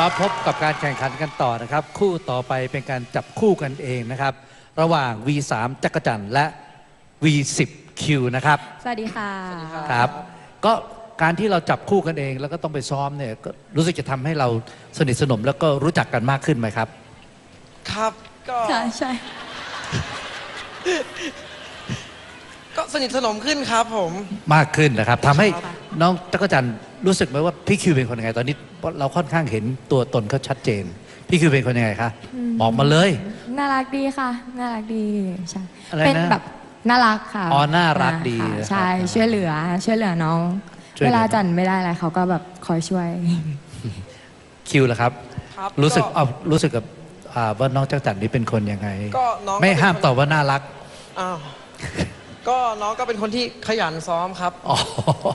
มาพบกับการแข่งขันกันต่อนะครับ คู่ต่อไปเป็นการจับคู่กันเองนะครับ ระหว่าง V3 จักรจันทร์และ V10 คิวนะครับสวัสดีค่ะครับ ก็การที่เราจับคู่กันเอง แล้วก็ต้องไปซ้อมเนี่ยก็รู้สึกจะทำให้เราสนิทสนมแล้วก็รู้จักกันมากขึ้นไหมครับ ครับก็ใช่ใช่ ก็สนิทสนมขึ้นครับผม มากขึ้นนะครับทำให้น้องจักรจันทร์ รู้สึกไหมว่าพี่คิวเป็นคนยังไงตอนนี้เราค่อนข้างเห็นตัวตนเขาชัดเจน พี่คิวเป็นคนยังไงคะบอกมาเลย น่ารักดีค่ะ น่ารักดีใช่อะไรนะ เป็นแบบน่ารักค่ะอ๋อน่ารักดีค่ะนะครับ ใช่ช่วยเหลือ ช่วยเหลือน้อง ช่วยเหลือ เวลาจันไม่ได้อะไรเขาก็แบบคอยช่วย คิวล่ะครับ ครับรู้สึกก็ เอารู้สึกกับอ่าว่าน้องจักรจันทร์นี่เป็นคนยังไง ก็น้องไม่ก็เป็นห้ามคนตอบว่าน่ารัก อ้าว ก็น้องก็เป็นคนที่ขยันซ้อมครับ อ๋อ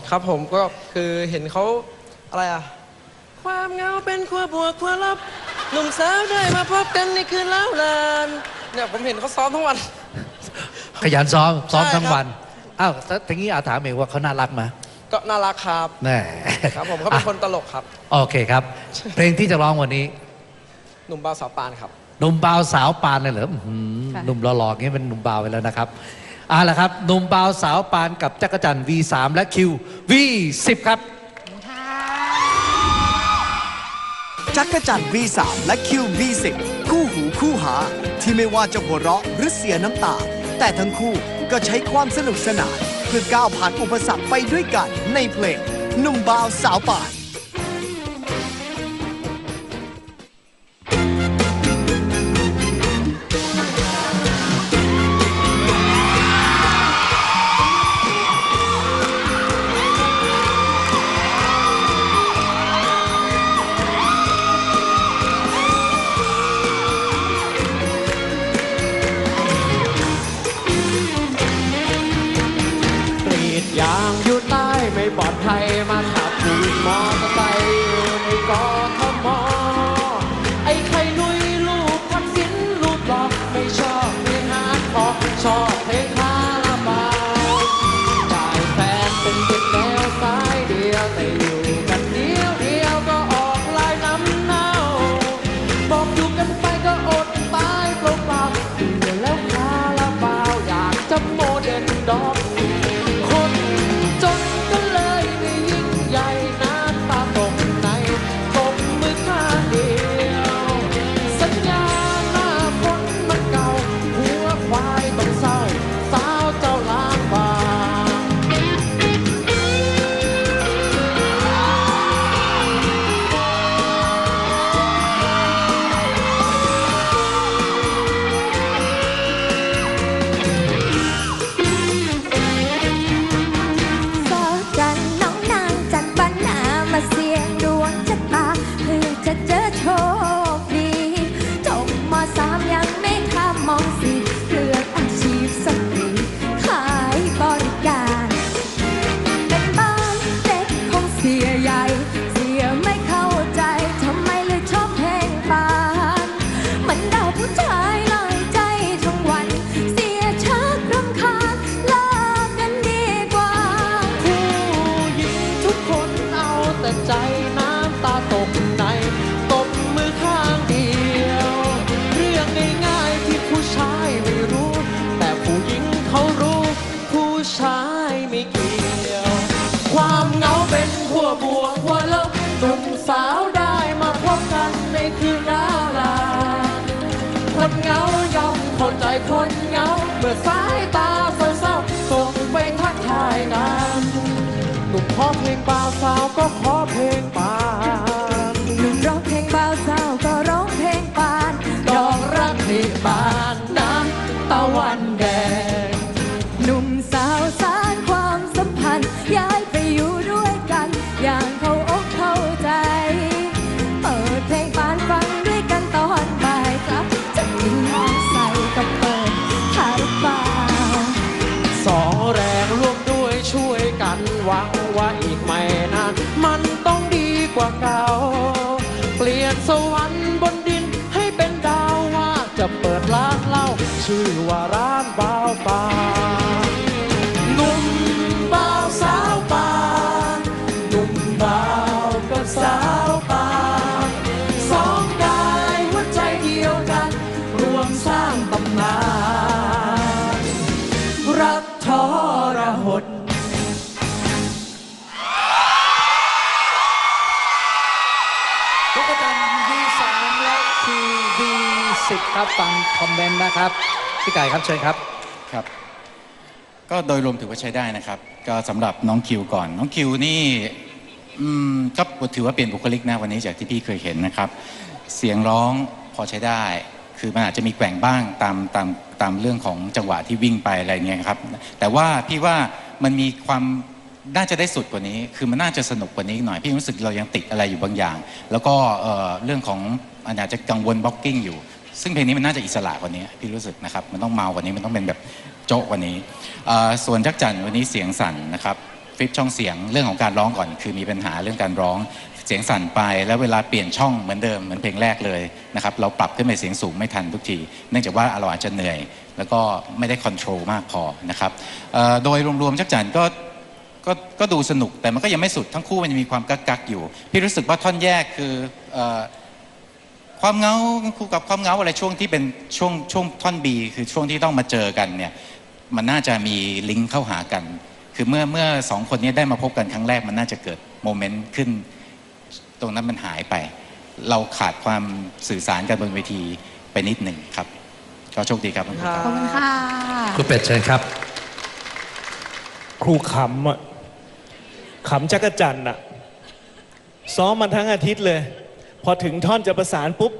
ครับผมก็คือเห็นเขาอะไรอะความเหงาเป็นขั้วบวกขั้วลบหนุ่มสาวได้มาพบกันในคืนเล้าลานเนี่ยผมเห็นเขาซ้อมทั้งวัน ขยันซ้อมซ้อมใช่ทั้งครับวันอ้าวแล้วทีนี้อาถามเองว่าเขาน่ารักไหมก็น่ารักครับแน่ครับผมเขาเป็นคนตลกครับโอเคครับ เพลงที่จะร้องวันนี้หนุ่มบาวสาวปานครับ หนุ่มบ่าวสาวปานเลยเหรออื้อหือค่ะ หนุ่มหล่อๆอย่างนี้เป็นหนุ่มบ่าวไปแล้วนะครับ เอาละครับหนุ่มบาวสาวปานกับจักรจันทร์ V3 และคิว V10 ครับ จักรจันทร์ V3 และคิว V10 คู่หูคู่หา ที่ไม่ว่าจะหัวเราะหรือเสียน้ำตา แต่ทั้งคู่ก็ใช้ความสนุกสนาน เพื่อก้าวผ่านอุปสรรคไปด้วยกันในเพลงหนุ่มบ่าวสาวป่าน คนเหงายอมเข้าใจคนเหงาเมื่อสายตาเศร้าๆส่งไปทักทายนานหนุ่มขอเพลงป่าวสาวก็ขอเพลงปา หวังว่าอีกไม่นาน มันต้องดีกว่าเก่า เปลี่ยนสวรรค์บนดินให้เป็นดาวว่าจะเปิดร้านเหล้าชื่อว่าร้านบ่าวปานหนุ่มบ่าวสาวปานหนุ่มบ่าว ทุกท่าน V3 และคิว V10 ครับฟังคอมเมนต์นะครับพี่ไก่ครับเชิญครับครับ ก็โดยรวมถือว่าใช้ได้นะครับ ก็สำหรับน้องคิวก่อน น้องคิวนี่อืมก็ถือว่าเปลี่ยนบุคลิกนะวันนี้จากที่พี่เคยเห็นนะครับ เสียงร้องพอใช้ได้ คือมันอาจจะมีแกว่งบ้างตามตามตามเรื่องของจังหวะที่วิ่งไปอะไรเงี้ยครับ แต่ว่าพี่ว่ามันมีความ น่าจะได้สุดกว่านี้ คือมันน่าจะสนุกกว่านี้หน่อย พี่รู้สึกเรายังติดอะไรอยู่บางอย่าง แล้วก็เรื่องของอาจจะกังวลบล็อกกิ้งอยู่ ซึ่งเพลงนี้มันน่าจะอิสระกว่านี้ พี่รู้สึกนะครับ มันต้องเมากว่านี้ มันต้องเป็นแบบโจ๊กกว่านี้ ส่วนจักจันทร์วันนี้เสียงสั่นนะครับ ฟิปช่องเสียงเรื่องของการร้องก่อน คือมีปัญหาเรื่องการร้อง เสียงสั่นไป แล้วเวลาเปลี่ยนช่องเหมือนเดิม เหมือนเพลงแรกเลยนะครับ เราปรับขึ้นไปเสียงสูงไม่ทันทุกที เนื่องจากว่าเราอาจจะเหนื่อย แล้วก็ไม่ได้คอนโทรลมากพอนะครับโดยรวมๆจักจันก็ ก็ก็ดูสนุกแต่มันก็ยังไม่สุดทั้งคู่มันยังมีความกักกักๆอยู่ พี่รู้สึกว่าท่อนแยกคือเอ่อความเหงาคู่กับความเหงาอะไรช่วงที่เป็นช่วงช่วงท่อนบีคือช่วงที่ต้องมาเจอกันเนี่ยมันน่าจะมีลิงก์เข้าหากัน คือเมื่อเมื่อสองคนนี้ได้มาพบกันครั้งแรกมันน่าจะเกิดโมเมนต์ขึ้น ตรงนั้นมันหายไป เราขาดความสื่อสารกันบนเวทีไปนิดหนึ่งครับก็โชคดีครับคุณครูครับขอบคุณค่ะคุณเป็ดเชิญครับ ครูขำอะ ขำจักรจันทร์อะ ซ้อมมาทั้งอาทิตย์เลย พอถึงท่อนจะประสานปุ๊บ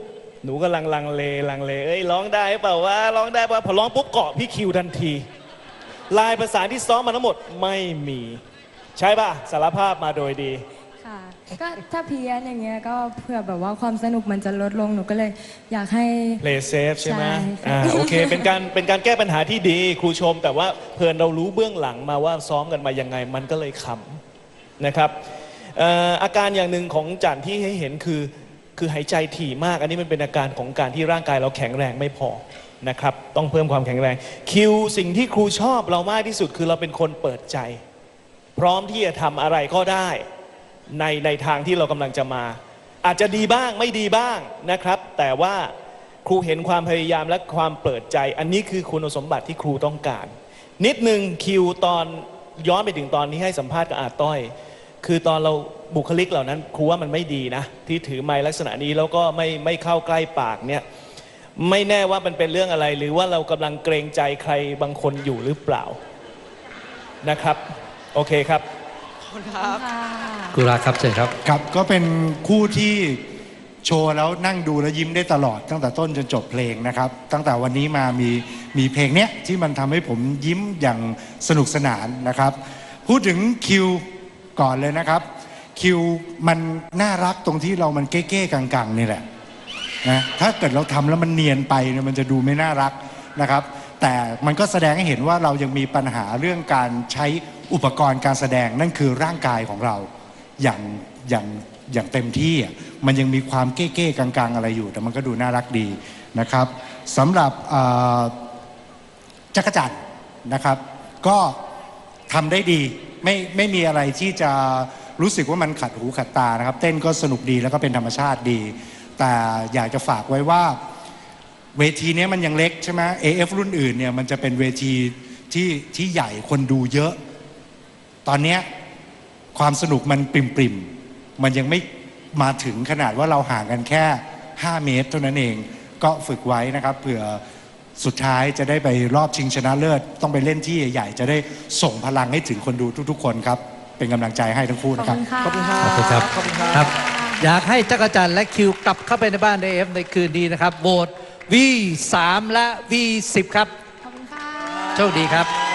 หนูกำลังลังเลลังเลเอ้ยร้องได้เปล่าวะร้องได้ป่ะพอร้องปุ๊บเกาะพี่คิวทันที ลายประสานที่ซ้อมมาทั้งหมดไม่มี ใช่ป่ะสารภาพมาโดยดีค่ะก็ถ้าเพี้ยนอย่างเงี้ยก็เพื่อแบบว่าความสนุกมันจะลดลงหนูก็เลยอยากให้ play safe ใช่ไหมใช่ค่ะ อ่าโอเค เป็นการเป็นการแก้ปัญหาที่ดีครูชม แต่ว่าเพลินเรารู้เบื้องหลังมาว่าซ้อมกันมายังไง มันก็เลยขำ นะครับเอ่ออาการอย่างหนึ่งของจันที่ให้เห็นคือคือหายใจถี่มาก อันนี้มันเป็นอาการของการที่ร่างกายเราแข็งแรงไม่พอนะครับต้องเพิ่มความแข็งแรง คิวสิ่งที่ครูชอบเรามากที่สุดคือเราเป็นคนเปิดใจ พร้อมที่จะทำอะไรก็ได้ในในทางที่เรากำลังจะมา อาจจะดีบ้างไม่ดีบ้างนะครับ แต่ว่าครูเห็นความพยายามและความเปิดใจ อันนี้คือคุณสมบัติที่ครูต้องการ นิดหนึ่งคิวตอน ย้อนไปถึงตอนนี้ให้สัมภาษณ์กับอาต้อย คือตอนเราบุคลิกเหล่านั้นครูว่ามันไม่ดีนะ ที่ถือไม้ลักษณะนี้แล้วก็ไม่ไม่เข้าใกล้ปากเนี่ยไม่แน่ว่ามันเป็นเรื่องอะไร หรือว่าเรากำลังเกรงใจใครบางคนอยู่หรือเปล่านะครับ โอเคครับ ขอบคุณครับ กุราครับเชิญครับ ครับก็เป็นคู่ที่ โชว์แล้วนั่งดูแล้วยิ้มได้ตลอดตั้งแต่ต้นจนจบเพลงนะครับ ตั้งแต่วันนี้มามีมีเพลงเนี้ยที่มันทำให้ผมยิ้มอย่างสนุกสนานนะครับ พูดถึงคิวก่อนเลยนะครับ คิวมันน่ารักตรงที่เรามันเก้ๆกังๆนี่แหละนะถ้าเกิดเราทำแล้วมันเนียนไปเนี่ยมันจะดูไม่น่ารักนะครับ แต่มันก็แสดงให้เห็นว่าเรายังมีปัญหาเรื่องการใช้อุปกรณ์การแสดงนั่นคือร่างกายของเราอย่างอย่าง อย่างเต็มที่มันยังมีความเก้ๆกังๆ อะไรอยู่ แต่มันก็ดูน่ารักดีนะครับสำหรับจักรจันนะครับ ก็ทำได้ดีไม่ไม่มีอะไรที่จะรู้สึกว่ามันขัดหูขัดตานะครับ เต้นก็สนุกดีแล้วก็เป็นธรรมชาติดี แต่อยากจะฝากไว้ว่าเวทีนี้มันยังเล็กใช่ไหม AF รุ่นอื่นเนี่ยมันจะเป็นเวทีที่ที่ใหญ่คนดูเยอะ ตอนนี้ความสนุกมันปริมปริมๆ มันยังไม่มาถึงขนาดว่าเราห่างกันแค่ 5 เมตร เท่านั้นเองก็ฝึกไว้นะครับเผื่อสุดท้ายจะได้ไปรอบชิงชนะเลิศ ต้องไปเล่นที่ใหญ่ๆจะได้ส่งพลังให้ถึงคนดูทุกๆ คนครับ เป็นกำลังใจให้ทั้งคู่ขอบนะครับคุณค่ะ ขอบคุณครับ ขอบคุณครับขอบคุณครับครับ อยากให้จักรจันทร์และคิวกลับเข้าไปในบ้าน AF ในคืนนี้นะครับ โหวต V3 และ V10 ครับ ขอบคุณค่ะ โชคดีครับ